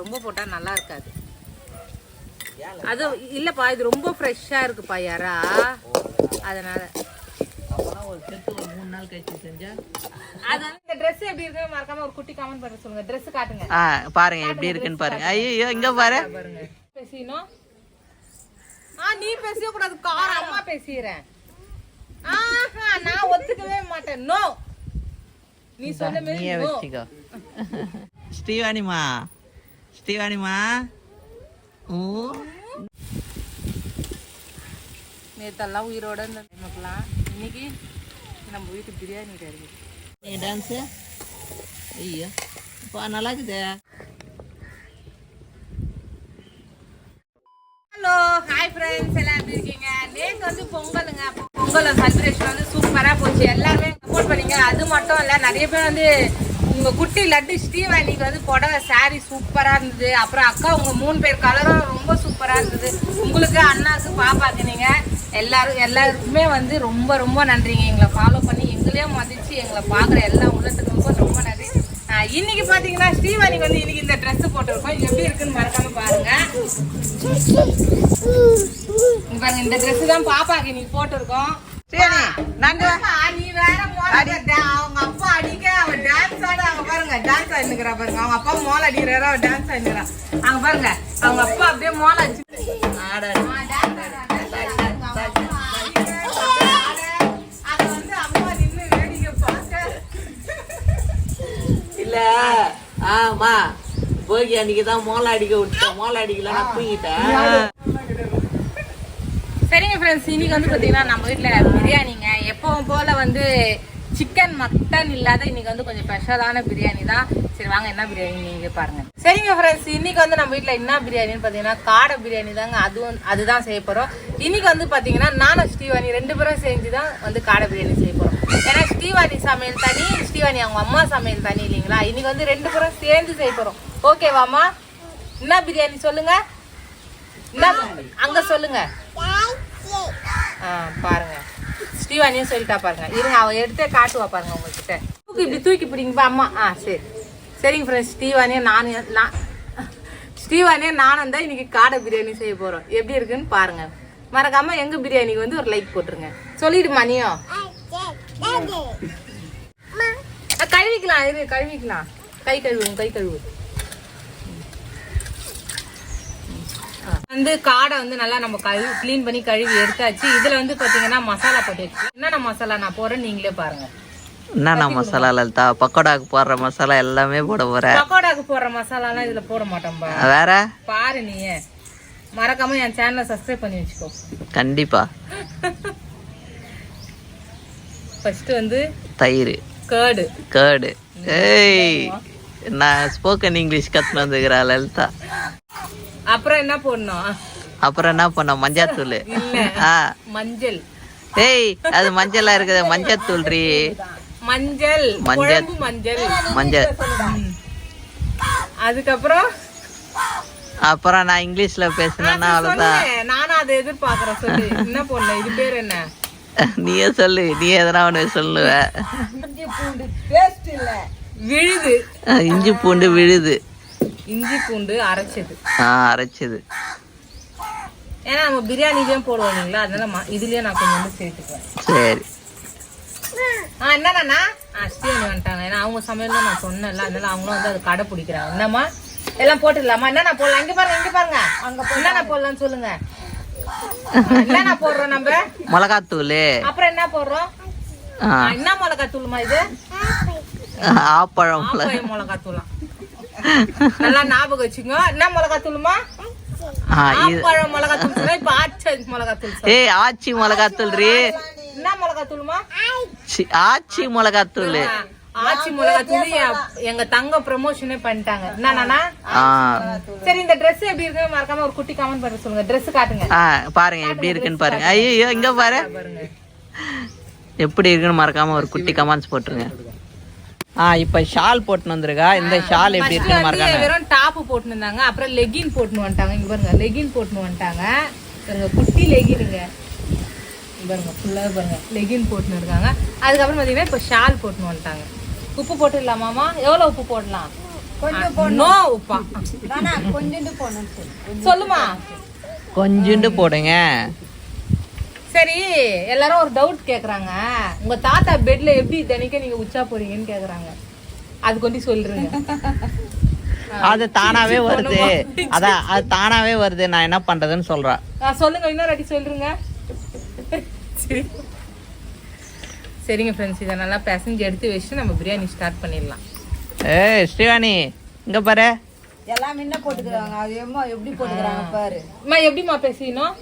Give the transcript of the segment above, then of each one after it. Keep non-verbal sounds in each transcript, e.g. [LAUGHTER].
ரொம்ப போட்டா நல்லா இருக்காது. அது இல்லப்பா இது ரொம்ப ஃப்ரெஷ்ஷா இருக்குப்பா யாரா அதனால. அப்போனா ஒரு செட்டு ஒரு மூணு நாள் கழிச்சு செஞ்சா? அது வந்து இந்த Dress எப்படி இருக்கு மறக்காம ஒரு குட்டி கமெண்ட் பண்ண சொல்லுங்க. Dress காட்டுங்க. ஆ பாருங்க எப்படி இருக்குன்னு பாருங்க. ஐயோ இங்க பாரு. பாருங்க. பேசினோம் ஆ நீ பேசவே கூடாது கார் அம்மா பேசிறேன். ஆஹா நான் ஒத்துக்கவே மாட்டேன். நோ நீ சொன்ன மாதிரி நீயே no. வச்சுக்கோ. ஸ்ரீவாணிமா. ஸ்ரீவாணிமா. ஓ. நேத்தெல்லாம் உயிரோட இருந்த நமக்குலாம் இன்னைக்கு நம்ம வீட்டு பிரியாணி இருக்குது நீ டான்ஸு ஐயோ. இப்போ நல்லா இருக்குதே. ஹலோ ஹாய் ஃப்ரெண்ட்ஸ் எல்லாம் எப்படி இருக்கீங்க? நேற்று வந்து பொங்கலுங்க. பொங்கல் செலிப்ரேஷன் வந்து சூப்பராக போச்சு. எல்லாருமே சப்போர்ட் பண்ணீங்க. அது மட்டும் இல்லை நிறைய பேர் வந்து உங்க குட்டி லட்டு ஸ்ரீவாணிக்கு வந்து புடவை சாரி சூப்பராக இருந்தது. அப்புறம் அக்கா உங்க மூணு பேர் கலரும் ரொம்ப சூப்பராக இருந்தது. உங்களுக்கு அண்ணாக்கு பாப்பாக்கு நீங்க எல்லாரும் எல்லாருக்குமே வந்து ரொம்ப ரொம்ப நன்றிங்க. எங்களை ஃபாலோ பண்ணி எங்களையும் மதிச்சு எங்களை பார்க்குற எல்லா உள்ளத்துக்கும் ரொம்ப நன்றி. இன்னைக்கு பாத்தீங்கன்னா ஸ்ரீவாணிக்கு வந்து இன்னைக்கு இந்த ட்ரெஸ் போட்டிருக்கோம். எப்படி இருக்குன்னு மறக்காம பாருங்க. பாருங்க இந்த ட்ரெஸ் தான் பாப்பாக்கு இன்னைக்கு போட்டிருக்கோம். ஸ்ரீவாணி நாங்க நீ வேற அவங்க அப்பா அடிக்க அவ டான்ஸ் ஆட அவங்க பாருங்க டான்ஸ் ஆடினுக்கிறா பாருங்க அவங்க அப்பா மோள அடிக்கிறாரா அவ டான்ஸ் ஆடினுக்கிறா அங்க பாருங்க அவங்க அப்பா அப்படியே மோள அடிச்சு ஆட. அவங்க இல்ல ஆமா போகி அன்னைக்கு தான் மோளை அடிக்க விட்டேன் மோளை அடிக்கல நான் தூங்கிட்டேன் சரிங்க ஃப்ரெண்ட்ஸ் இன்னைக்கு வந்து பார்த்தீங்கன்னா நம்ம வீட்டில் பிரியாணிங்க. எப்பவும் போல் வந்து சிக்கன் மட்டன் இல்லாத இன்னைக்கு வந்து கொஞ்சம் ஸ்பெஷலான பிரியாணி தான். சரி வாங்க என்ன பிரியாணி நீங்க பாருங்க. சரிங்க ஃப்ரெண்ட்ஸ் இன்னைக்கு வந்து நம்ம வீட்டில் என்ன பிரியாணின்னு பார்த்தீங்கன்னா காடை பிரியாணி தாங்க. அதுவும் அதுதான் செய்ய போகிறோம் இன்னைக்கு வந்து பார்த்தீங்கன்னா நானும் ஸ்ரீவாணி ரெண்டு பேரும் செஞ்சு தான் வந்து காடை பிரியாணி செய்ய போகிறோம் ஏன்னா ஸ்ரீவாணி சமையல் தனி ஸ்ரீவாணி அவங்க அம்மா சமையல் தனி இல்லைங்களா? இன்னைக்கு வந்து ரெண்டு பேரும் சேர்ந்து செய்ய போகிறோம் ஓகேவாம்மா என்ன பிரியாணி சொல்லுங்க? என்ன அங்க சொல்லுங்க. பாருங்க. ஸ்ரீவாணியும் சொல்லிட்டா பாருங்க. இருங்க அவ எடுத்தே காட்டுவா பாருங்க உங்ககிட்ட. தூக்கி இப்படி தூக்கி பிடிங்கப்பா அம்மா. ஆ சரி. சரிங்க ஃப்ரெண்ட்ஸ் ஸ்ரீவாணியும் நானும் நான் ஸ்ரீவாணியும் நானும் தான் இன்னைக்கு காடை பிரியாணி செய்ய போறோம். எப்படி இருக்குன்னு பாருங்க. மறக்காம எங்க பிரியாணிக்கு வந்து ஒரு லைக் போட்டுருங்க. சொல்லிடுமா நீயும் கழுவிக்கலாம் இரு கழுவிக்கலாம். கை கழுவுங்க கை கழுவு. வந்து காடை வந்து நல்லா நம்ம கழுவி க்ளீன் பண்ணி கழுவி எடுத்தாச்சு. இதுல வந்து பாத்தீங்கன்னா மசாலா போட்டு என்னென்ன மசாலா நான் போறேன் நீங்களே பாருங்க. என்னண்ணா மசாலா லலிதா? பக்கோடாக்கு போடுற மசாலா எல்லாமே போட போற. பக்கோடாக்கு போடுற மசாலாலாம் இதுல போட மாட்டோம்பா வேற? பாரு நீ மறக்காம என் சேனலை சப்ஸ்கிரைப் பண்ணி வச்சுக்கோ. கண்டிப்பா. ஃபர்ஸ்ட் வந்து தயிர். கேர்டு கேர்டு ஏய் நான் ஸ்போக்கன் இங்கிலீஷ் கத்துன்னு வந்துக்கிறா லலிதா. அப்புறம் என்ன போடணும்? அப்புறம் என்ன பண்ண மஞ்சத்தூள் மஞ்சள். ஏய் அது மஞ்சளா இருக்குது. மஞ்சத்தூள் ரீ. மஞ்சள். மஞ்சள். மஞ்சள். மஞ்சள். அதுக்கப்புறம்? அப்புறம் நான் இங்கிலீஷ்ல பேசினேன்னா அவ்வளவுதான். நானும் அதை எதிர்பார்க்கறேன். சொல்லு. என்ன பொண்ணு இது பேர் என்ன? நீயே சொல்லு. நீ எதனா ஒன்று சொல்லுவ. விழுது. இஞ்சி பூண்டு விழுது. இஞ்சி பூண்டு அரைச்சது. ஆ அரைச்சது. ஏன்னா நம்ம பிரியாணிலையும் போடுவோம் இல்லைங்களா? அதனால இதுலயே நான் கொஞ்சம் வந்து சேர்த்துக்குவேன். சரி. ஆ என்னண்ணா ஆ ஸ்ரீவனி வந்துட்டாங்க. ஏன்னா அவங்க சமையல் நான் சொன்னேன்ல அதனால அவங்களும் வந்து அது கடை பிடிக்கிறாங்க என்னம்மா? எல்லாம் போட்டுடலாமா? என்னண்ணா போடலாம்? இங்க பாருங்க இங்க பாருங்க. அங்க என்னண்ணா போடலாம்னு சொல்லுங்க. ஆ, என்னண்ணா போடுறோம் நம்ம? மிளகாத்தூள். அப்புறம் என்ன போடுறோம்? என்ன மிளகாய் தூளுமா இது ஆப்பழம் மிளகா ஆப்பாய மிளகாய் தூளாம் நல்லா ஞாபகம் வச்சுங்க என்ன மிளகாய் தூளுமா? ஆச்ச மிளகாத்தூள் ரீ. என்ன மிளகாய் தூளுமா? சி- ஆச்சி மிளகாத்தூள் ஆச்சி மிளகாய் தூள் எங்க தங்க ப்ரமோஷனே பண்ணிட்டாங்க. என்னன்னா சரி இந்த Dress எப்படி இருக்கு மறக்காம ஒரு குட்டி கமெண்ட் பண்ண சொல்லுங்க. Dress காட்டுங்க. பாருங்க எப்படி இருக்குன்னு பாருங்க. ஐயோ இங்க பாரு. பாருங்க. எப்படி இருக்குன்னு மறக்காம ஒரு குட்டி கமெண்ட்ஸ் போட்டுருங்க. ஆ இப்ப ஷால் போட்டுன்னு வந்திருக்கா? இந்த ஷால் எப்படி இருக்குன்னு மறக்காம. வெறும் டாப் போட்டுன்னு இருந்தாங்க. அப்புறம் லெகின் போட்டுன்னு வந்துட்டாங்க. இங்க பாருங்க லெகின் போட்டுன்னு வந்துட்டாங்க. பாருங்க குட்டி லெகினுங்க இங்க பாருங்க ஃபுல்லா பாருங்க. லெகின் போட்டுன்னு இருக்காங்க. அதுக்கப்புறம் பாத்தீங்கன்னா இப்போ ஷால் போட்டுன்னு வந்துட்டாங்க. உப்பு போட்டுடலாமாமா எவ்வளவு உப்பு போடலாம்? நோ உப்பா. சொல்லுமா. கொஞ்சோண்டு போடுங்க. சரி எல்லாரும் ஒரு டவுட் கேக்குறாங்க. உங்க தாத்தா பெட்ல எப்படி தினைக்கும் நீங்க உச்சா போறீங்கன்னு கேக்குறாங்க. அது கொண்டு சொல்றீங்க அது தானாவே வருது. அதான் அது தானாவே வருது. நான் என்ன பண்றதுன்னு சொல்றேன். சொல்லுங்க இன்னொரு வாட்டி சொல்றீங்க சரி. சரிங்க ஃப்ரெண்ட்ஸ் இதை நல்லா பிசைஞ்சு எடுத்து வச்சுட்டு நம்ம பிரியாணி ஸ்டார்ட் பண்ணிடலாம். ஏய் ஸ்ரீவாணி இங்க பாரு. எல்லாம் முன்ன போட்டுக்கிறாங்க. அது எம்மா எப்படி போட்டுக்கிறாங்க பாரு. அம்மா எப்படிம்மா பேசிக்கணும்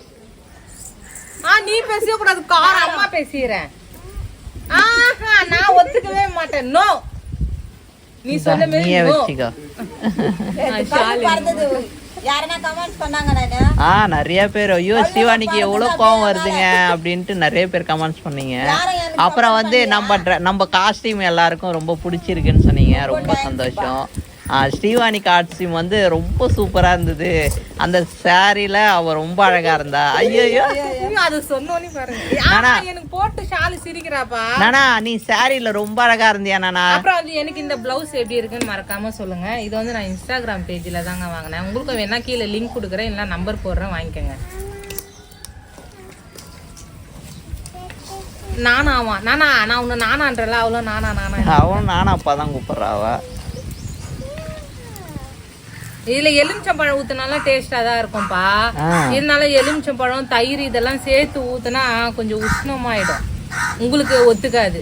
ஆ நீ பேசவே கூடாது கார் அம்மா பேசிக்கிறேன். ஆஹா நான் ஒத்துக்கவே மாட்டேன். நோ. நீ மாதிரி நீயே no. வச்சுக்கோ ஷாலு. பார்த்தது. யாருன்னா கமெண்ட்ஸ் பண்ணாங்க நானு ஆ நிறைய பேர் ஐயோ ஸ்ரீவாணிக்கு எவ்வளவு கோவம் வருதுங்க அப்படின்ட்டு நிறைய பேர் கமெண்ட்ஸ் பண்ணீங்க. அப்புறம் வந்து நம்ம நம்ம காஸ்டியூம் எல்லாருக்கும் ரொம்ப பிடிச்சிருக்குன்னு சொன்னீங்க. ரொம்ப சந்தோஷம். ஸ்ரீவாணி காஸ்டியூம் வந்து ரொம்ப சூப்பரா இருந்தது. அந்த சாரில அவ ரொம்ப அழகா இருந்தா. ஐயோ அது சொன்னோன்னே பாருங்க. எனக்கு போட்டு ஷாலு சிரிக்கிறாப்பா? நானா நீ சாரில ரொம்ப அழகா இருந்தியா நானா? அப்புறம் வந்து எனக்கு இந்த பிளவுஸ் எப்படி இருக்குன்னு மறக்காம சொல்லுங்க. இது வந்து நான் இன்ஸ்டாகிராம் பேஜ்ல தாங்க வாங்கினேன். உங்களுக்கு வேணா கீழே லிங்க் கொடுக்குறேன். இல்லை நம்பர் போடுறேன் வாங்கிக்கோங்க. நானாவா? நானா? நான் உன்னை நானான்றல. அவ்வளோ நானா நானா? அவன் நானும் அப்பா தான் கூப்பிடுறா அவ. இதுல எலுமிச்சம்பழம் ஊத்துனாலும் டேஸ்டா தான் இருக்கும்பா ஆ. இருந்தாலும் எலுமிச்சம்பழம் தயிர் இதெல்லாம் சேர்த்து ஊத்துனா கொஞ்சம் உஷ்ணமாயிடும். உங்களுக்கு ஒத்துக்காது.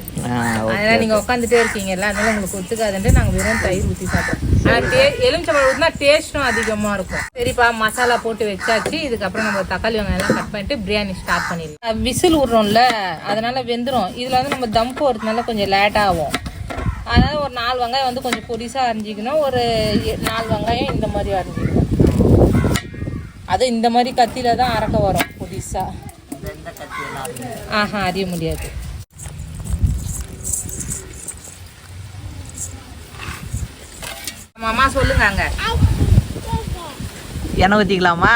அதெல்லாம் நீங்க உட்காந்துட்டே இருக்கீங்கல்ல அதனால உங்களுக்கு ஒத்துக்காதுன்ட்டு நாங்க வெறும் தயிர் ஊத்தி சாப்பிடுறோம். ஆனா எலுமிச்சம்பழம் ஊத்தினா டேஸ்டும் அதிகமா இருக்கும். சரிப்பா மசாலா போட்டு வச்சாச்சு. இதுக்கப்புறம் நம்ம தக்காளி வெங்காயம் எல்லாம் கட் பண்ணிட்டு பிரியாணி ஸ்டார்ட் பண்ணிடலாம். விசில் விடுறோம்ல அதனால வெந்துரும். இதுல வந்து நம்ம தம் போடுறதுனால கொஞ்சம் லேட் ஆகும். அதனால ஒரு நாலு வெங்காயம் வந்து கொஞ்சம் பொடிசா அரிஞ்சிக்கணும். ஒரு நாலு வெங்காயம் இந்த மாதிரி அரிஞ்சிக்கணும். அது இந்த மாதிரி கத்தியில தான் அறக்க வரும் பொடிசா. ஆஹா அறிய முடியாது. மாமா சொல்லுங்க எண்ணெய் ஊத்திக்கலாமா?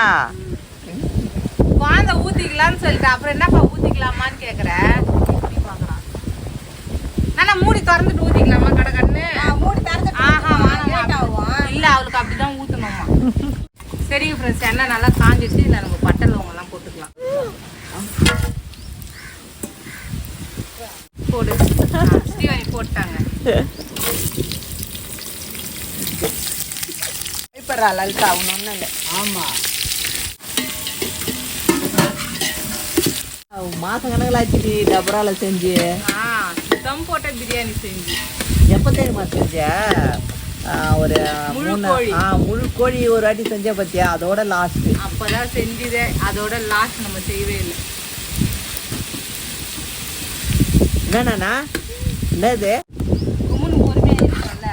குழந்தை ஊத்திக்கலாம்னு சொல்லிட்டு அப்புறம் என்னப்பா ஊத்திக்கலாமான்னு கேக்குற? நானா மூடி திறந்துட்டு ஊத்திக்கலாமா கடை கண்ணு? மூடி திறந்து ஆஹா. ஆகும்? இல்ல அவளுக்கு அப்படிதான் ஊத்தணுமா? சரிங்க ஃப்ரெண்ட்ஸ் எண்ணெய் நல்லா காஞ்சிச்சு இல்ல நம்ம பட்டை லவங்க எல்லாம் போட்டுக்கலாம். போடு. ஸ்ரீவாணி போட்டாங்க இப்பறா லலிதா ஒன்றும் இல்லை ஆமா. மாசம் கணக்கில் ஆச்சு டபரால செஞ்சு. தம் போட்ட பிரியாணி செஞ்சு. எப்போ தெரியுமா செஞ்ச? ஆ, ஒரு முழு மூணு கோழி. ஆ முழு கோழி ஒரு வாட்டி செஞ்ச பத்தியா? அதோட லாஸ்ட் அப்பதான் செஞ்சதே. அதோட லாஸ்ட் நம்ம செய்யவே இல்லை. என்னண்ணா? என்னது? கும்முன்னு பொறுமையா இருக்கணும்ல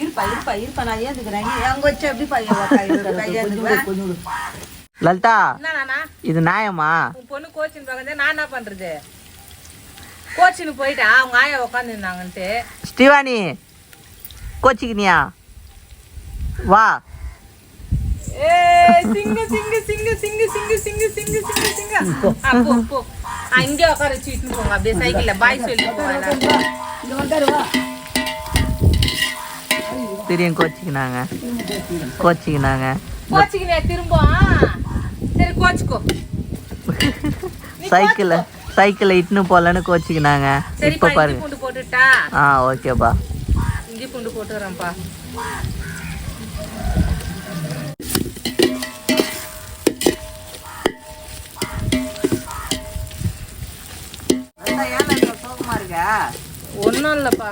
இருப்பா இருப்பா இருப்பா. நான் ஏந்துக்கிறேன். அங்கே வச்சு எப்படி பையன் லலிதா இது நியாயமா? உன் பொண்ணு கோச்சின் பார்க்கறது நான் என்ன பண்றது? கோச்சின்னு போயிட்டா அவங்க ஆயா உட்காந்துருந்தாங்கன்ட்டு ஸ்ரீவாணி கோச்சிக்கினியா? வா. ஏ சிங்க சிங்க சிங்க சிங்க சிங்க சிங்க சிங்க சிங்க சிங்க. போ. இங்கே உட்கார வச்சு இட்டுன்னு போங்க. அப்படியே சைக்கிள்ல பாய் இங்கே வந்துடுவா தெரியும் கோச்சிக்கினாங்க. கோச்சிக்கினாங்க. கோச்சிக்கினியா திரும்ப? சரி கோச்சுக்கோ. சைக்கிள் சைக்கிள் இட்னு போலன்னு கோச்சிக்கினாங்க. இப்போ பாருங்க பூண்டு போட்டுட்டா? ஆ ஓகேப்பா. இஞ்சி பூண்டு போட்டுறேன்ப்பா ஒன்றும் இல்லைப்பா.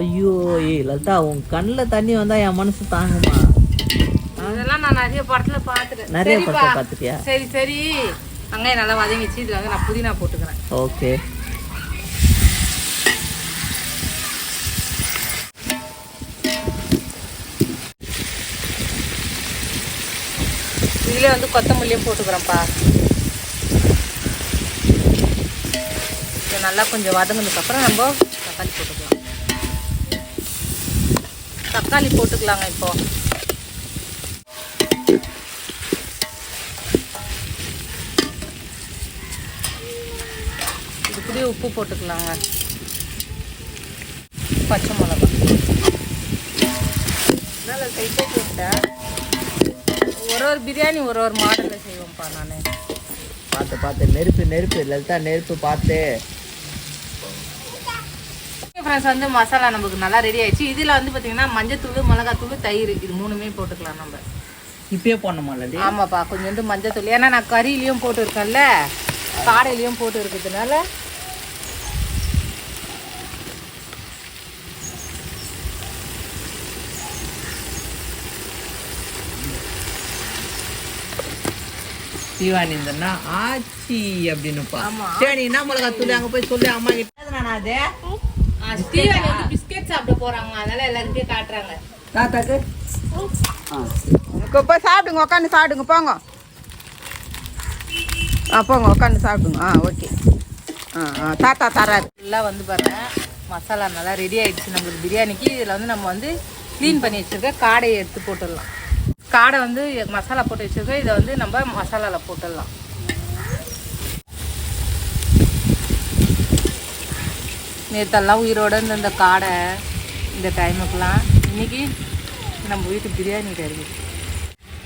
ஐயோ ஏய் லதா உன் கண்ணில் தண்ணி வந்தா என் மனசு தாங்குமா? இதெல்லாம் நான் நிறைய படத்துல பார்த்துட்டேன். நிறைய சரிப்பா. படத்தை பார்த்துட்டியா? சரி சரி. வெங்காயம் நல்லா வதங்கிச்சு இதுல வந்து நான் புதினா போட்டுக்கிறேன். ஓகே. இதுல வந்து கொத்தமல்லியும் போட்டுக்கிறேன்ப்பா. இது நல்லா கொஞ்சம் வதங்கினதுக்கு அப்புறம் நம்ம தக்காளி போட்டுக்கலாம். தக்காளி போட்டுக்கலாங்க இப்போ. கூட உப்பு போட்டுக்கலாங்க. பச்சை மிளகா. நல்லா கைட்டே போட்டேன் ஒரு ஒரு பிரியாணி ஒரு ஒரு மாடலில் செய்வோம்ப்பா நான். பார்த்து பார்த்து. நெருப்பு நெருப்பு. லலிதா நெருப்பு பார்த்து. ஃப்ரெண்ட்ஸ் வந்து மசாலா நமக்கு நல்லா ரெடி ஆயிடுச்சு. இதில் வந்து பார்த்தீங்கன்னா மஞ்சத்தூள் மிளகாத்தூள் தயிர் இது மூணுமே போட்டுக்கலாம் நம்ம. இப்பயே போடணுமா லலி ஆமாப்பா கொஞ்சோண்டு மஞ்சத்தூள். ஏன்னா நான் கறியிலையும் போட்டு இருக்கேன்ல காடையிலையும் போட்டு இருக்கிறதுனால தீவானி இருந்தேன்னா ஆச்சி அப்படின்னுப்பா. ஆமா. சரி என்ன மிளகா தூள் அங்க போய் சொல்லி அம்மா கிட்ட. நான் அது? பிஸ்கெட் சாப்பிட போறாங்க. அதனால எல்லாருக்கிட்டையும் காட்டுறாங்க. தாத்தாக்கு? இப்போ போய் சாப்பிடுங்க உட்காந்து சாப்பிடுங்க போங்க. ஆ போங்க உட்காந்து சாப்பிடுங்க. ஆ ஓகே. ஆ ஆ தாத்தா தராரு ஃபுல்லாக வந்து பாருங்க மசாலா நல்லா ரெடி ஆயிடுச்சு. நம்மளுக்கு பிரியாணிக்கு இதில் வந்து நம்ம வந்து க்ளீன் பண்ணி வச்சிருக்க காடையை எடுத்து போட்டுடலாம். காடை வந்து மசாலா போட்டு வச்சுருக்கோம். இதை வந்து நம்ம மசாலாவில் போட்டுடலாம். நேற்றெல்லாம் உயிரோட இருந்த இந்த காடை இந்த டைமுக்கெலாம் இன்னைக்கு நம்ம வீட்டு பிரியாணி இருக்குது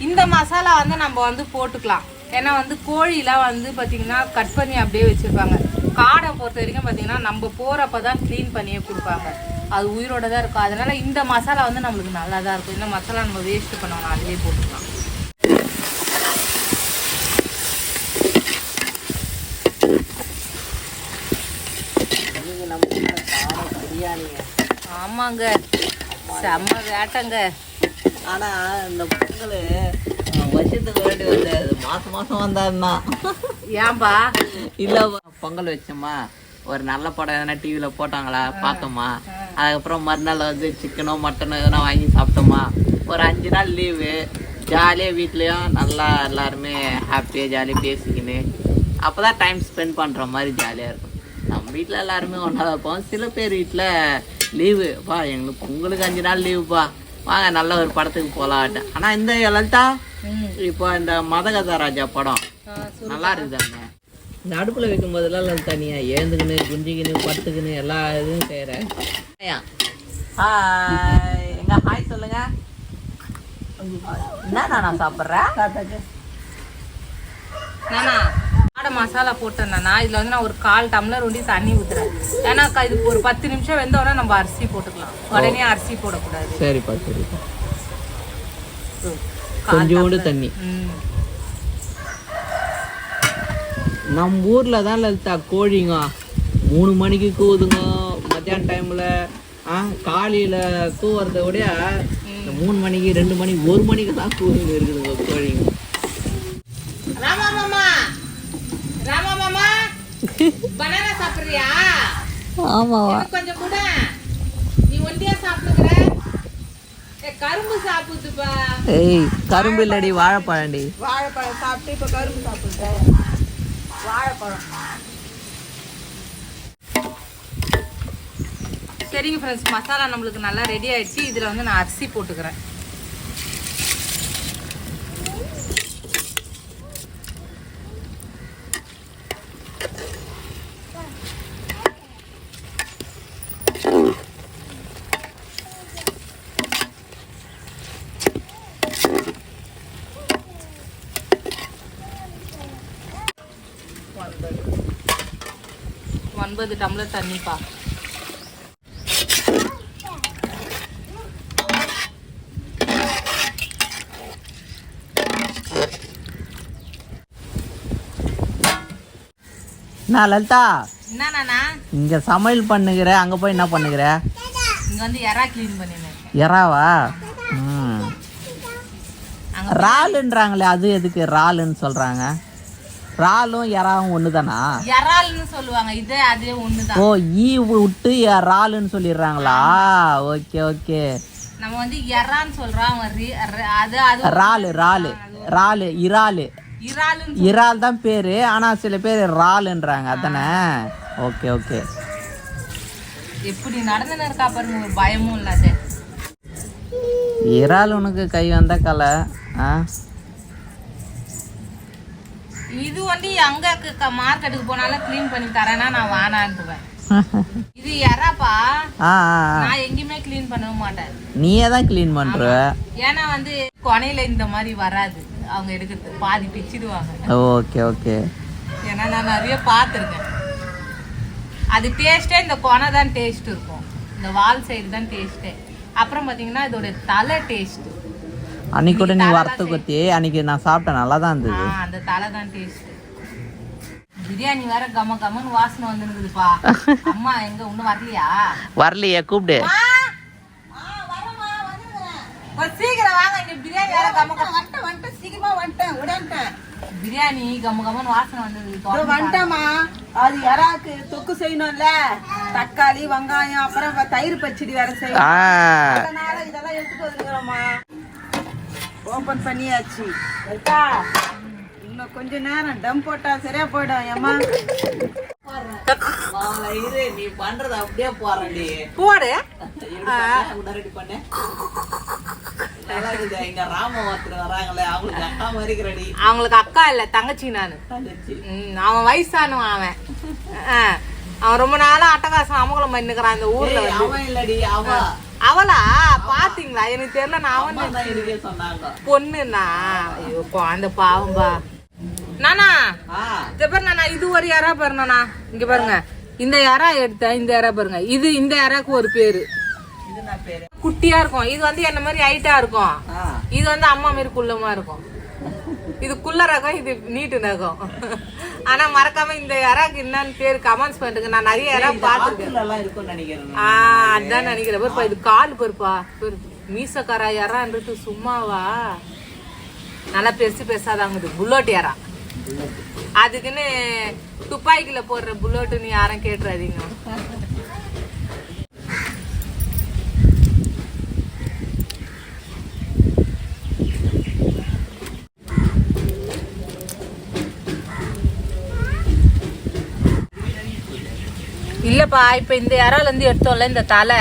இந்த மசாலா வந்து நம்ம வந்து போட்டுக்கலாம். ஏன்னா வந்து கோழிலாம் வந்து பார்த்திங்கன்னா கட் பண்ணி அப்படியே வச்சுருப்பாங்க. காடை பொறுத்த வரைக்கும் பார்த்திங்கன்னா நம்ம போகிறப்ப தான் க்ளீன் பண்ணியே கொடுப்பாங்க. அது உயிரோட தான் இருக்கும். அதனால இந்த மசாலா வந்து நம்மளுக்கு நல்லா தான் இருக்கும். இந்த மசாலா நம்ம வேஸ்ட் பண்ணணும் அதிலே போட்டுக்கலாம். ஆமாங்க. செம்ம வேட்டங்க. ஆனா இந்த பொங்கல் வருஷத்துக்கு வேண்டி வந்து அது மாசம் மாசம் வந்தாருன்னா. ஏன்பா? இல்ல பொங்கல் வச்சோமா? ஒரு நல்ல படம் எதனா டிவியில போட்டாங்களா? பார்த்தோமா? அதுக்கப்புறம் மறுநாள் வந்து சிக்கனோ மட்டனோ எதனா வாங்கி சாப்பிட்டோமா. ஒரு அஞ்சு நாள் லீவு ஜாலியாக வீட்லேயும் நல்லா எல்லாருமே ஹாப்பியாக ஜாலியாக பேசிக்கின்னு. அப்போ தான் டைம் ஸ்பெண்ட் பண்ணுற மாதிரி ஜாலியாக இருக்கும். நம்ம வீட்டில் எல்லாருமே ஒன்றா தான் இருப்போம். சில பேர் வீட்டில் லீவு பா எங்களுக்கு பொங்கலுக்கு அஞ்சு நாள் லீவுப்பா வாங்க நல்ல ஒரு படத்துக்கு போகலான்ட்டு. ஆனால் இந்த லலிதா இப்போ இந்த மதகதா ராஜா படம். நல்லா இருக்குதாங்க இந்த அடுப்புல வைக்கும் போதெல்லாம் தனியா ஏந்துக்கின்னு குஞ்சிக்கின்னு படுத்துக்கின்னு எல்லா இதுவும் செய்யறேன் ஹாய். எங்க ஹாய் சொல்லுங்க. என்ன நான் சாப்பிட்றேன் நானா? காடை மசாலா போட்டேன்னா இதில் வந்து நான் ஒரு கால் டம்ளர் ஒண்டி தண்ணி ஊற்றுறேன் ஏன்னா அக்கா இது ஒரு பத்து நிமிஷம் வெந்தோடனே நம்ம அரிசி போட்டுக்கலாம். உடனே அரிசி போடக்கூடாது. சரிப்பா சரிப்பா. கொஞ்சோண்டு. தண்ணி. ம். நம்ம ஊர்ல தான் லலிதா கோழிங்க. மூணு மணிக்கு கூவுதுங்க. மத்தியான டைம்ல ஆ காலையில கூவுறத விட இந்த மூணு மணிக்கு ரெண்டு மணிக்கு ஒரு மணிக்கு தான் கூவுங்க இருக்குதுங்க கோழிங்க. ராமா மாமா. ராமா மாமா. பனானா சாப்பிடுறியா? ஆமாவா? எனக்கு கொஞ்சம் கூட. நீ ஒண்டியா சாப்பிடுற கரும்பு சாப்பிடுதுப்பா ஏய் கரும்பு இல்லடி வாழைப்பழம்டி. வாழைப்பழம் சாப்பிட்டு இப்போ கரும்பு சாப்பிட்றேன். வாழைப்பழம். சரிங்க ஃப்ரெண்ட்ஸ் மசாலா நம்மளுக்கு நல்லா ரெடி ஆயிடுச்சு. இதில் வந்து நான் அரிசி போட்டுக்கிறேன். ஒன்பது டம்ளர் தண்ணிப்பா நான் லலிதா. என்னண்ணா இங்க சமையல் பண்ணுகிற அங்க போய் என்ன பண்ணுகிற? இங்க வந்து எறா க்ளீன் பண்ணினேன் எறாவா ம். அங்க இறாலுன்றாங்களே அது எதுக்கு இறாலுன்னு சொல்றாங்க? இறாலும் எறாவும் ஒண்ணுதானா? எறால்னு சொல்லுவாங்க. இது அதே ஒண்ணுதான். ஓ ஈ விட்டு இறாலுன்னு சொல்லிடுறாங்களா? Okay okay. நம்ம வந்து ரி- ர- அது அது இறாலு இறாலு. இறாலு இறாலு. இறால் தான் பேரு. ஆனா சில பேர் இறாலுன்றாங்க. அதானே? Okay okay. எப்படி நடந்துன்னு இருக்கா பாருங்க. பயமும் இல்லாத. இறால் உனக்கு கை வந்த கலை. ஆ? இது வந்து அங்க மார்க்கெட்டுக்கு போனாலும் க்ளீன் பண்ணி தரேன்னா நான் வானான்ட்டுவேன் [LAUGHS] இது எறாப்பா. நான் எங்கேயுமே க்ளீன் பண்ணவே மாட்டேன். நீயே தான் க்ளீன் பண்ற. ஏன்னா வந்து கொனையில இந்த மாதிரி வராது. அவங்க எடுக்கிறது பாதி பிச்சிடுவாங்க. Okay okay. ஏன்னா நான் நிறைய பார்த்துருக்கேன். அது டேஸ்ட்டே இந்த கொனை தான் டேஸ்ட் இருக்கும். இந்த வால் சைடு தான் டேஸ்ட்டே அப்புறம் பார்த்தீங்கன்னா இதோட தலை டேஸ்ட் அன்னைக்கு கூட நீ வறுத்து குத்தி அன்னைக்கு நான் சாப்பிட்டேன். நல்லா தான் இருந்தது அந்த தலை தான் டேஸ்ட் பிரியாணி வேற கம கமன்னு வாசனை வந்துருக்குதுப்பா. [LAUGHS] அம்மா எங்க இன்னும் வரலையா? வரலையே கூப்பிடு. கொஞ்சம் சீக்கிரம் வாங்க இங்க பிரியாணி வேற கம வந்துட்டேன் வந்துட்டேன் சீக்கிரமா வந்துட்டேன் உடன்ட்டேன் பிரியாணி கம கமன்னு வாசனை வந்தது இதோ வந்துட்டேம்மா. அது எறாக்கு தொக்கு செய்யணும்ல. தக்காளி வெங்காயம் அப்புறம் தயிர் பச்சடி வேற செய்யணும். அதனால இதெல்லாம் எடுத்துட்டு வந்துக்கிறோம்மா ஓபன் பண்ணியாச்சு. ரைட்டா இன்னும் கொஞ்ச நேரம் டம் போட்டா சரியா போயிடும் ஏம்மா? நீ பண்றது அப்படியே போறடி போடு. ரெடி பண்ண அவங்களுக்கு அக்கா இல்ல தங்கச்சி நானு. அவன் வயசானவன் அவன். அவன் ரொம்ப நாளா அட்டகாசம் அமகலம் பண்ணிக்கிறான் இந்த ஊர்ல அவன் இல்லடி அவ அவளா? பாத்தீங்களா? எனக்கு தெரியல நான் சொன்னாங்க. பொண்ணுண்ணா ஐயோ குழந்த பாவம்பா நானா? இத பாரு நானா இது ஒரு யாரா பாருண்ணா. இங்க பாருங்க. இந்த யாரா எடுத்தேன் இந்த யாரா பாருங்க. இது இந்த யாராக்கு ஒரு பேரு. குட்டியா இருக்கும். இது வந்து என்ன மாதிரி ஹைட்டா இருக்கும்? இது வந்து அம்மா மாதிரி குள்ளமா இருக்கும். இது குள்ள ரகம் இது நீட்டு ரகம் ஆனா மறக்காம இந்த யாராக்கு என்னன்னு பேரு கமெண்ட்ஸ் பண்ணுங்க நான் நிறைய யாரா பாத்துருக்கேன் நினைக்கிறேன் ஆ அதான் நினைக்கிறேன். பாருப்பா இது கால் பருப்பா. பெரு மீசக்காரா யாரான்றது சும்மாவா? நல்லா பெருசு பெருசாதாங்குது புல்லட் யாரா அதுக்குன்னு துப்பாக்கில போடுற புல்லட்டுன்னு யாரும் கேட்டுறாதீங்க. இல்லப்பா இப்போ இந்த இறாலேருந்து எடுத்தோம்ல இந்த தலை.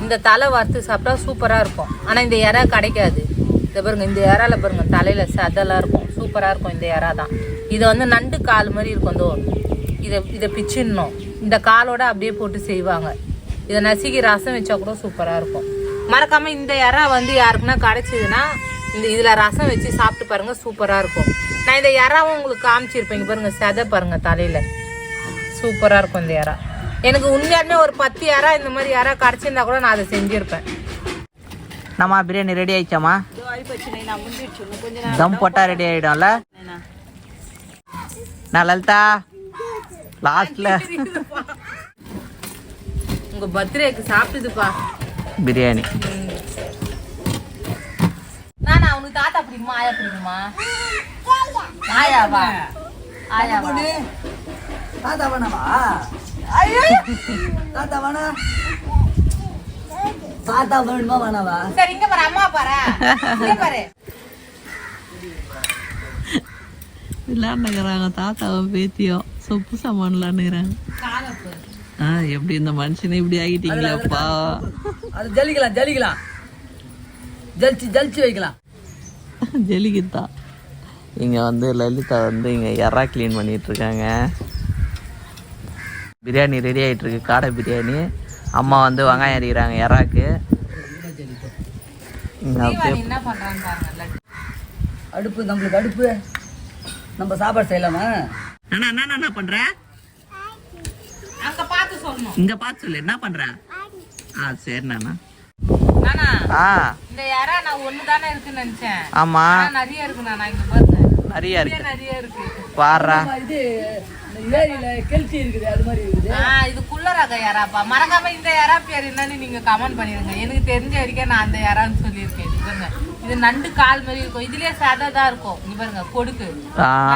இந்த தலை வறுத்து சாப்பிட்டா சூப்பராக இருக்கும். ஆனால் இந்த இறா கிடைக்காது. இதை பாருங்க இந்த இறால பாருங்க தலையில் சதெல்லாம் இருக்கும். சூப்பராக இருக்கும் இந்த இறா தான். இதை வந்து நண்டு கால் மாதிரி இருக்கும் தோ இதை இதை பிச்சிடணும். இந்த காலோட அப்படியே போட்டு செய்வாங்க. இதை நசுக்கி ரசம் வச்சா கூட சூப்பராக இருக்கும். மறக்காமல் இந்த இறா வந்து யாருக்குன்னா கிடச்சிதுன்னா இந்த இதில் ரசம் வச்சு சாப்பிட்டு பாருங்கள் சூப்பராக இருக்கும். நான் இந்த இறாவும் உங்களுக்கு காமிச்சிருப்பேன். பாருங்கள் செதை பாருங்கள் தலையில். சூப்பராக இருக்கும் இந்த இறா. எனக்கு உண்மையாலுமே ஒரு பத்து இறா இந்த மாதிரி இறா கிடைச்சிருந்தா கூட நான் அதை செஞ்சிருப்பேன். நம்ம பிரியாணி ரெடி ஆயிடுச்சாமா தம் போட்டா ரெடி ஆயிடும்ல? நைனா. லலிதா லாஸ்ட்ல உங்க பர்த்டேக்கு சாப்பிட்டுதுப்பா. பிரியாணி. நானா உனக்கு தாத்தா பிடிக்குமா ஆயா பிடிக்குமா? ஆயாவா? ஆயாவா? தாத்தா வேணாமா தாத்தா வேணா. தாத்தா வேணுமா வேணாவா? சரி இங்க பாரு அம்மா பாரு. இங்க பாரு. விளாண்டுக்கிறாங்க தாத்தாவும் பேத்தியும் சொப்பு சாமான் விளாண்டுக்கிறாங்க ஆ எப்படி இந்த மனுஷனை இப்படி ஆகிட்டீங்களேப்பா அது ஜல்லிக்கலாம் ஜல்லிக்கலாம் ஜலிச்சு ஜலிச்சு வைக்கலாம். ஜெலிகித்தா இங்க வந்து லலிதா வந்து இங்க எறா க்ளீன் பண்ணிட்டு இருக்காங்க. பிரியாணி ரெடி ஆயிட்டு இருக்கு காடை பிரியாணி. அம்மா வந்து வெங்காயம் அரிக்கிறாங்க எறாக்கு. அடுப்பு நம்மளுக்கு அடுப்பு. நம்ம சாப்பாடு செய்யலாமா? அண்ணா என்ன என்ன பண்ற? அங்க பார்த்து சொல்லணும். இங்க பார்த்து சொல்லு என்ன பண்ற? ஆ சரி நானா நானா ஆ. இந்த நான் ஒண்ணு தானே இருக்குன்னு நினைச்சேன். ஆமா. நிறைய இருக்கு நானா இங்க பாருங்க நிறைய இருக்கு. நிறைய இருக்கு. பாடுறா இது இருக்குது அது மாதிரி இருக்குது. இது குள்ள ரக யாராப்பா? மறக்காம இந்த யாரா பேர் என்னன்னு நீங்க கமெண்ட் பண்ணிருங்க. எனக்கு தெரிஞ்ச வரைக்கும் நான் அந்த யாரான்னு சொல்லியிருக்கேன். இது நண்டு கால் மாதிரி இருக்கும். இதுலயே சதை தான் இருக்கும். இங்க பாருங்க கொடுக்கு.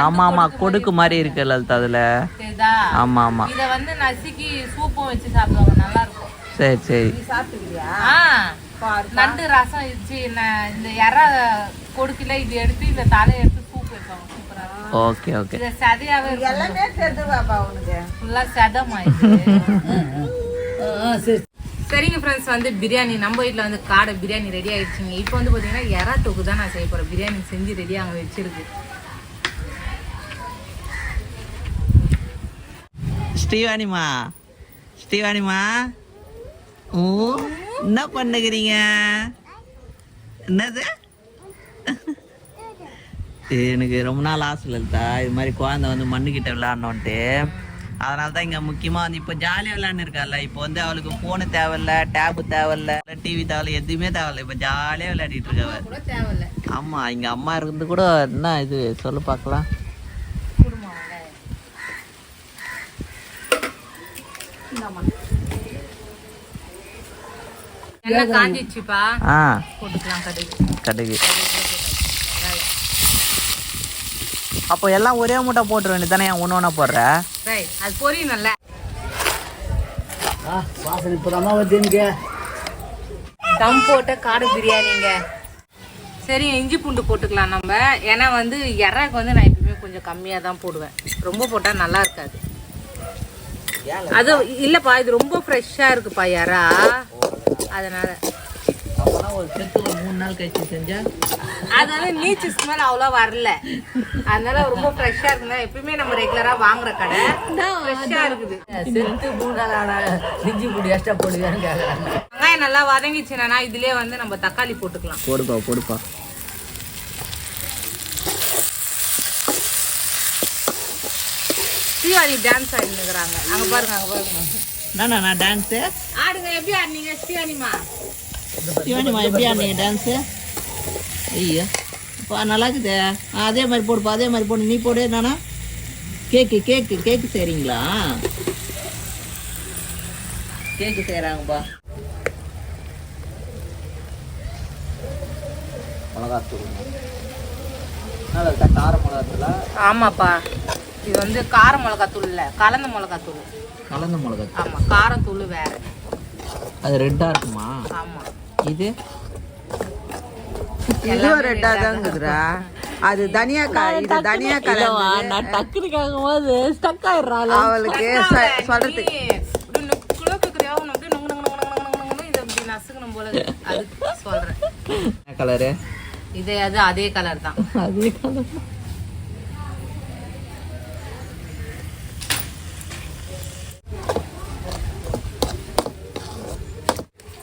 ஆமா ஆமா கொடுக்கு மாதிரி இருக்கு லலிதா அதுல. சரிதா? ஆமா ஆமா. இத வந்து நசுக்கி சூப்பும் வச்சு சாப்பிடுவாங்க. நல்லா இருக்கும். சரி சரி. சாப்பிட்டுக்கிறியா? ஆ நண்டு ரசம் வச்சு இந்த இறா கொடுக்கல இது எடுத்து இந்த தலையை எடுத்து சூப் வைப்பாங்க. Okay okay. இத சதையாவே இருக்கும் எல்லாமே சேர்த்து பாப்பா உனக்கு. ஃபுல்லா சதமாயிடுது [LAUGHS] சரி. சரிங்க ஃப்ரெண்ட்ஸ் வந்து பிரியாணி. நம்ம வீட்டில் வந்து காடை பிரியாணி ரெடி ஆயிடுச்சுங்க. இப்போ வந்து பார்த்தீங்கன்னா எறா தொக்கு தான் நான் செய்ய போகிறேன் பிரியாணி செஞ்சு ரெடி அங்கே வச்சிருக்கு. ஸ்ரீவாணிமா ஸ்ரீவாணிமா. ஓ என்ன பண்ணுகிறீங்க? என்னது? எனக்கு ரொம்ப நாள் ஆசை லலிதா. இது மாதிரி குழந்தை வந்து மண்ணுக்கிட்ட விளையாடணுன்ட்டு அதனால தான் இங்கே முக்கியமாக வந்து இப்போ ஜாலியாக விளையாண்டு இருக்கால இப்போ வந்து அவளுக்கு ஃபோனு தேவையில்ல டேபு தேவையில்ல டிவி தேவையில்ல எதுவுமே தேவையில்ல. இப்போ ஜாலியாக விளையாடிட்டு தேவையில்ல. ஆமாம் இங்கே அம்மா இருந்து கூட என்ன இது சொல்லு பார்க்கலாம். என்ன கடுகு கடுகு அப்போ எல்லாம் ஒரே மூட்டை போட்டுற வேண்டியதானே ஏன் ஒன்று ஒன்றா போடுற? அது பொரியணும்ல. வாசனை இப்போதாம்மா வருதுங்க தம் போட்ட காடு பிரியாணிங்க. சரி இஞ்சி பூண்டு போட்டுக்கலாம் நம்ம. ஏன்னா வந்து இறாக்கு வந்து நான் எப்பயுமே கொஞ்சம் கம்மியாக தான் போடுவேன். ரொம்ப போட்டால் நல்லா இருக்காது. அது இல்லைப்பா இது ரொம்ப ஃப்ரெஷ்ஷாக இருக்குப்பா இறா. அதனால. ஒரு செத்து ஒரு மூணு நாள் கழிச்சு செஞ்சா? அதனால நீச்சு ஸ்மெல் அவ்வளோ வரல. அதனால ரொம்ப ஃப்ரெஷ்ஷாக இருக்குங்க எப்பயுமே நம்ம ரெகுலராக வாங்குற கடை ஃப்ரெஷ்ஷாக இருக்குது. செத்து மூணு நாள் ஆனா இஞ்சி பூடி எக்ஸ்ட்ரா போடுவேன்னு கேட்குறாங்க வெங்காயம் நல்லா வதங்கிச்சுனா இதுலயே வந்து நம்ம தக்காளி போட்டுக்கலாம். போடுப்பா போடுப்பா. ஸ்ரீவாணி டான்ஸ் ஆடினுக்குறாங்க அங்க பாருங்க அங்க பாருங்க. நானா நான் டான்ஸு ஆடுங்க எப்படி ஆடுனீங்க? ஸ்ரீவாணிமா சிவானிமா எப்படி ஆடுனீங்க டான்ஸு ஐயோ. பா நல்லா இருக்குதே அதே மாதிரி போடுப்பா அதே மாதிரி போடு. நீ போடு நானா கேக்கு கேக்கு கேக்கு செய்கிறீங்களா கேக்கு செய்கிறாங்கப்பா மிளகாத்தூள். நல்லா இருக்கா கார மிளகாத்தூளா? ஆமாப்பா. இது வந்து கார மிளகாத்தூள் இல்ல கலந்த மிளகாத்தூள். கலந்த மிளகாத்தூள். ஆமா காரத்தூள் வேற. அது ரெட்டாக இருக்குமா? ஆமா. இது? இதுவும் ரெட்டா தான் அது தனியா இது தனியா நான் டக்குனு கேட்கும்போது ஸ்டக் ஆயிடுறாள். அவளுக்கு சொல்றது கலரு இது அது அதே கலர் தான். அதே கலர்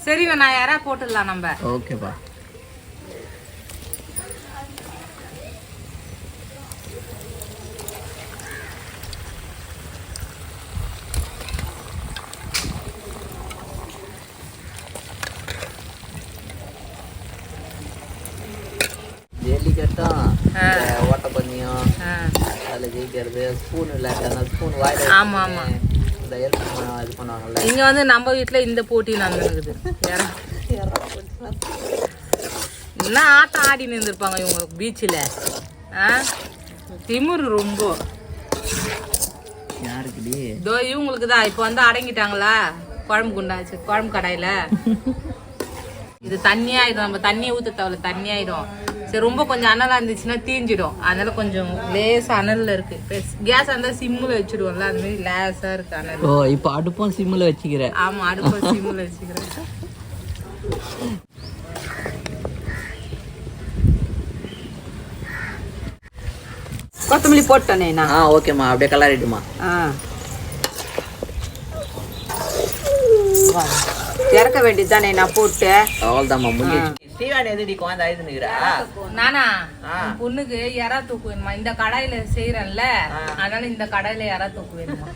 சரி நான் யாரா போட்டுடலாம் நம்ம ஓகேப்பா. ஓட்டப்பந்தயம். அதில் ஜெயிக்கிறது ஸ்பூன் இல்லாட்ட ஸ்பூன் வாயில் ஆமா, ஆமா. இது பண்ணுவாங்கல்ல. இங்க வந்து நம்ம வீட்ல இந்த போட்டி நடந்துருக்குது. என்ன ஆட்டம் ஆடி இருந்திருப்பாங்க இவங்க பீச்சில் ஆ? திமிரு ரொம்ப. யாருக்குடி? இதோ இவங்களுக்கு தான். இப்போ வந்து அடங்கிட்டாங்களா? குழம்பு குண்டாச்சு. குழம்பு கடாயில. இது தண்ணியாயிடும் நம்ம தண்ணியை ஊற்ற தேவையில்ல தண்ணியாயிடும் சரி ரொம்ப கொஞ்சம் அனலா இருந்துச்சுன்னா தீஞ்சிடும். அதனால கொஞ்சம் லேசா அனல்ல இருக்கு. கேஸ் இருந்தா சிம்முல வச்சிடுவோம்ல அந்த மாதிரி லேசா இருக்கு அனல். ஓ இப்போ அடுப்பும் சிம்மில் வச்சுக்கிறேன். ஆமா அடுப்ப சிம்முல வச்சுக்கிறேன். கொத்தமல்லி போட்டேனே நான். ஆ ஓகேம்மா அப்படியே கலரிட்டுமா ஆ. வா. இறக்க வேண்டியதுதானே நான் போட்டு. அவ்வளோதாம்மா முடிஞ்சு ஸ்ரீவாணி எதுடி குழந்தை அழுதுனுக்குறா நானா? பொண்ணுக்கு எறா தூக்கு வேணுமா இந்த கடாயில செய்யறேன்ல அதனால இந்த கடாயில எறா தூக்கு வேணுமா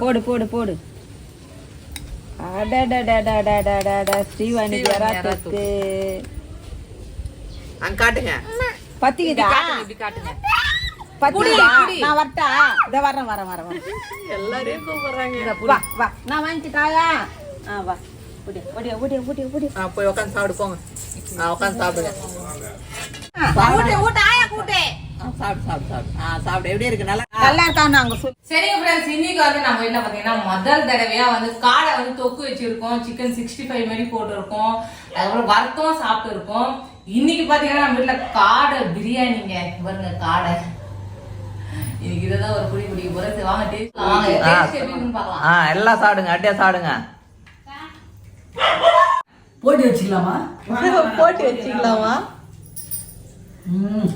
போடு போடு போடு. அடடடடடடடடட, ஸ்ரீவாணி ஸ்ரீவாணி எறா எறா தொக்கு. அங்க காட்டுங்க. பத்திக்குதா? காட்டுங்க, இப்படி காட்டுங்க. பத்திக்குதா? புடி. நான் வரட்டா? இத வரேன் வரேன் வரேன் வரேன் எல்லாரையும் கூப்பிடுறாங்க. இந்த வா வா. நான் வாங்கிட்டாயா ஆ வா. போய் உட்காந்து சாப்பிடு போங்க. ஆ உட்காந்து சாப்பிடுங்க. ஊட்டு ஊட்டு ஆயா கூட்டு ஆ, சாப்பிடு சாப்பிடு சாப்பிடு. ஆ சாப்பிடு. எப்படி இருக்கு? நல்லா நல்லா இருக்கான்னு அங்க சொல்லு. சரிங்க ஃப்ரெண்ட்ஸ் இன்னைக்கு வந்து நம்ம வீட்டில் பார்த்தீங்கன்னா முதல் தடவையா வந்து காடை வந்து தொக்கு வச்சிருக்கோம். சிக்கன் சிக்ஸ்டி ஃபைவ் மாதிரி போட்டிருக்கோம். அதுக்கப்புறம் வறுத்தும் சாப்பிட்டு இருக்கோம் இன்னைக்கு பார்த்தீங்கன்னா நம்ம வீட்டில் காடை பிரியாணிங்க. பாருங்க காடை. இன்னைக்கு இதான் ஒரு குடி குடிக்க போறது வாங்க டேஸ்ட் வாங்க. டேஸ்ட் பார்க்கலாம். ஆ எல்லாம் சாப்பிடுங்க அட்டியா சாப்பிடுங்க. போட்டி வச்சுக்கலாமா? [LAUGHS] போட்டி வச்சுக்கலாமா? ம்.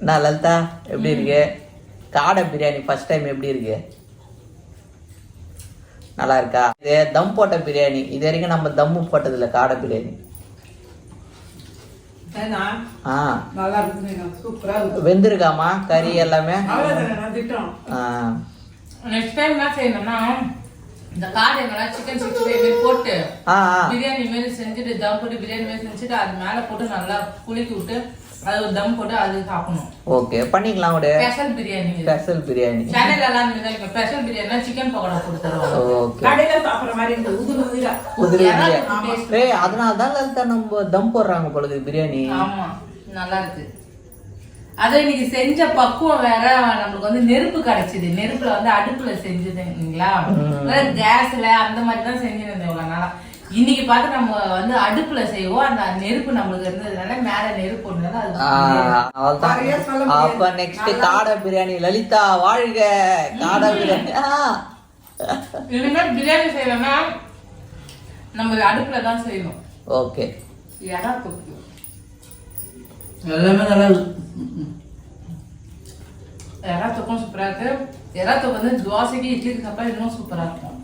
நான் லலிதா எப்படி இருக்கு? காடை பிரியாணி ஃபர்ஸ்ட் டைம் எப்படி இருக்கு? நல்லா இருக்கா? இது தம் போட்ட பிரியாணி. இது வரைக்கும் நம்ம தம்மு போட்டதில்ல காடை பிரியாணி ஆ நல்லா இருக்குங்க சூப்பரா இருக்கு வெந்திருக்காமா கறி எல்லாமே? நெக்ஸ்ட் டைம் என்ன செய்யணும்னா இந்த காடை சிக்கன் சிக்ஸ்டி ஃபைவ் போட்டு பிரியாணி மாரி செஞ்சுட்டு தம் போட்டு பிரியாணி மாரி செஞ்சுட்டு அது மேல போட்டு நல்லா குலுக்கி விட்டு அது ஒரு தம் போட்டு அது சாப்பிடணும். ஓகே பண்ணிக்கலாம் ஒரு special biryani special biryani channel எல்லாம் ஸ்பெஷல் பிரியாணி சிக்கன் பக்கோடா போட்டு தருவாங்க. ஓகே. கடையில சாப்பிடுற மாதிரி இந்த உதிர உதிரா. உதிரி ஏய் அதனால தான் லலிதா நம்ம தம் போடுறாங்க பொழுது பிரியாணி ஆமா நல்லா இருக்கு. அது இன்னைக்கு செஞ்ச பக்குவம் வேற நம்மளுக்கு வந்து நெருப்பு கிடைச்சது. நெருப்புல வந்து அடுப்புல செஞ்சதுங்களா? கேஸ்ல அந்த மாதிரி தான் செஞ்சிருந்தேன். இன்னைக்கு பார்த்து நம்ம வந்து அடுப்புல செய்வோம். அந்த நெருப்பு நம்மளுக்கு இருந்ததுனால மேல நெருப்பு முடியாது. அப்ப நெக்ஸ்ட் காடை பிரியாணி. லலிதா வாழ்க. காடை பிரியாணி. இனிமேல் பிரியாணி செய்யணும்னா நம்ம அடுப்புல தான் செய்யணும். ஓகே. இறா தொக்கு எல்லாமே நல்லா இருக்கு. ம், ம். எறா தொக்கும் சூப்பரா இருக்கு. எறா தொக்கு வந்து தோசைக்கு இட்லிக்கு சாப்பிட்டா இன்னும் சூப்பரா இருக்கும்.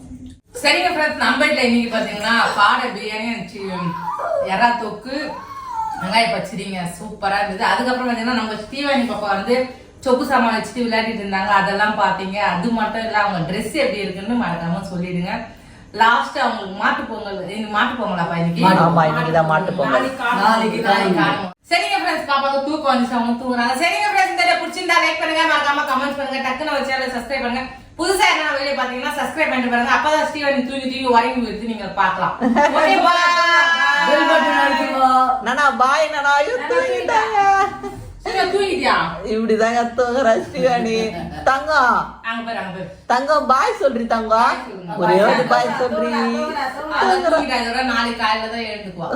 சரிங்க ஃப்ரெண்ட்ஸ் நம்ம வீட்டில் இன்னைக்கு பார்த்தீங்கன்னா காடை பிரியாணி எறா தொக்கு வெங்காய பச்சடிங்க சூப்பரா இருந்தது. அதுக்கப்புறம் பார்த்தீங்கன்னா நம்ம ஸ்ரீவாணி பாப்பா வந்து சொப்பு சாமான் வச்சுட்டு விளையாடிட்டு இருந்தாங்க. அதெல்லாம் பார்த்தீங்க அது மட்டும் இல்லை அவங்க ட்ரெஸ் எப்படி இருக்குன்னு மறக்காம சொல்லிடுங்க. லாஸ்ட் அவங்களுக்கு மாட்டு பொங்கல் இன்னைக்கு மாட்டு பொங்கலாப்பா இன்னைக்கு? மாட்டு பொங்கல். சரிங்க ஃப்ரெண்ட்ஸ் பாப்பாவுக்கு தூக்கம் வந்துச்சு அவங்க தூங்குறாங்க. சரிங்க ஃப்ரெண்ட்ஸ் இந்த பிடிச்சிருந்தா லைக் பண்ணுங்க. மறக்காம கமெண்ட் பண்ணுங்க. டக்குன்னு ஒரு சேனல் சப்ஸ்கிரைப் பண்ணுங்க. புதுசா என்ன வெளியே பாத்தீங்கன்னா சப்ஸ்கிரைப் பண்ணிட்டு பாருங்க. அப்பதான் ஸ்டீவன் தூங்கி தூங்கி உறங்கி விட்டு நீங்க அழுத்துங்க நானா பாய் நானா. ஐயோ தூங்கிட்டாங்க. இப்படிதாங்க தூங்குற ஸ்ரீவாணி தங்கம் அங்க பேர் அங்க பேர். தங்கம் பாய் சொல்றி தங்கம் ஒரே ஒரு பாய் சொல்றி. நாளைக்கு காலையில தான் எழுந்துக்குவா.